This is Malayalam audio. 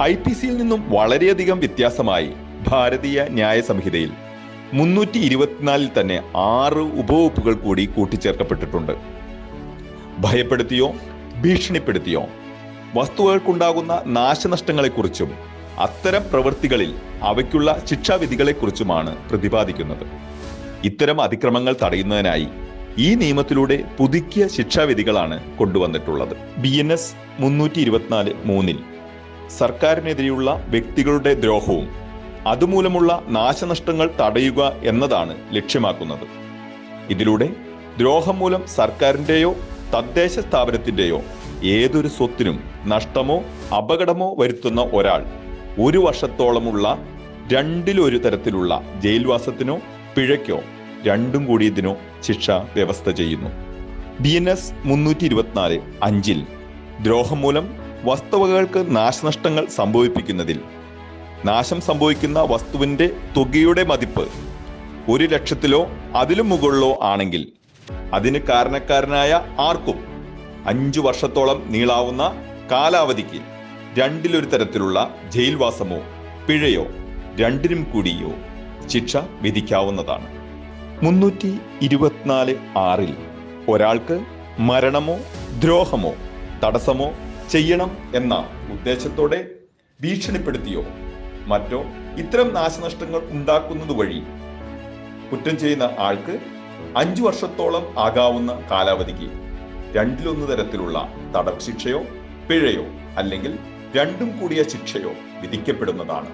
ഐ പി സിയിൽ നിന്നും വളരെയധികം വ്യത്യാസമായി ഭാരതീയ ന്യായ സംഹിതയിൽ മുന്നൂറ്റി ഇരുപത്തിനാലിൽ തന്നെ ആറ് ഉപവകുപ്പുകൾ കൂടി കൂട്ടിച്ചേർക്കപ്പെട്ടിട്ടുണ്ട്. ഭയപ്പെടുത്തിയോ ഭീഷണിപ്പെടുത്തിയോ വസ്തുവകൾക്കുണ്ടാകുന്ന നാശനഷ്ടങ്ങളെക്കുറിച്ചും അത്തരം പ്രവൃത്തികളിൽ അവയ്ക്കുള്ള ശിക്ഷാവിധികളെക്കുറിച്ചുമാണ് പ്രതിപാദിക്കുന്നത്. ഇത്തരം അതിക്രമങ്ങൾ തടയുന്നതിനായി ഈ നിയമത്തിലൂടെ പുതുക്കിയ ശിക്ഷാവിധികളാണ് കൊണ്ടുവന്നിട്ടുള്ളത്. ബി എൻ എസ് മുന്നൂറ്റി ഇരുപത്തിനാല് മൂന്നിൽ സർക്കാരിനെതിരെയുള്ള വ്യക്തികളുടെ ദ്രോഹവും അതുമൂലമുള്ള നാശനഷ്ടങ്ങൾ തടയുക എന്നതാണ് ലക്ഷ്യമാക്കുന്നത്. ഇതിലൂടെ ദ്രോഹം മൂലം സർക്കാരിന്റെയോ തദ്ദേശ സ്ഥാപനത്തിന്റെയോ ഏതൊരു സ്വത്തിനും നഷ്ടമോ അപകടമോ വരുത്തുന്ന ഒരാൾ ഒരു വർഷത്തോളമുള്ള രണ്ടിലൊരു തരത്തിലുള്ള ജയിൽവാസത്തിനോ പിഴയ്ക്കോ രണ്ടും കൂടിയതിനോ ശിക്ഷ വ്യവസ്ഥ ചെയ്യുന്നു. ബി എൻ എസ് മുന്നൂറ്റി ഇരുപത്തിനാല് അഞ്ചിൽ ദ്രോഹം മൂലം വസ്തുവകകൾക്ക് നാശനഷ്ടങ്ങൾ സംഭവിപ്പിക്കുന്നതിൽ. നാശം സംഭവിക്കുന്ന വസ്തുവിന്റെ തുകയുടെ മതിപ്പ് ഒരു ലക്ഷത്തിലോ അതിലും മുകളിലോ ആണെങ്കിൽ അതിന് കാരണക്കാരനായ ആർക്കും അഞ്ചു വർഷത്തോളം നീളാവുന്ന കാലാവധിക്ക് രണ്ടിലൊരു തരത്തിലുള്ള ജയിൽവാസമോ പിഴയോ രണ്ടിനും കൂടിയോ ശിക്ഷ വിധിക്കാവുന്നതാണ്. മുന്നൂറ്റി ഇരുപത്തിനാല് ആറിൽ ഒരാൾക്ക് മരണമോ ദ്രോഹമോ തടസ്സമോ ചെയ്യണം എന്ന ഉദ്ദേശത്തോടെ ഭീഷണിപ്പെടുത്തിയോ? മറ്റോ ഇത്തരം നാശനഷ്ടങ്ങൾ ഉണ്ടാക്കുന്നത് വഴി കുറ്റം ചെയ്യുന്ന ആൾക്ക് അഞ്ചു വർഷത്തോളം ആകാവുന്ന കാലാവധിക്ക് രണ്ടിലൊന്ന് തരത്തിലുള്ള തടവ് ശിക്ഷയോ പിഴയോ അല്ലെങ്കിൽ രണ്ടും കൂടിയ ശിക്ഷയോ വിധിക്കപ്പെടുന്നതാണ്.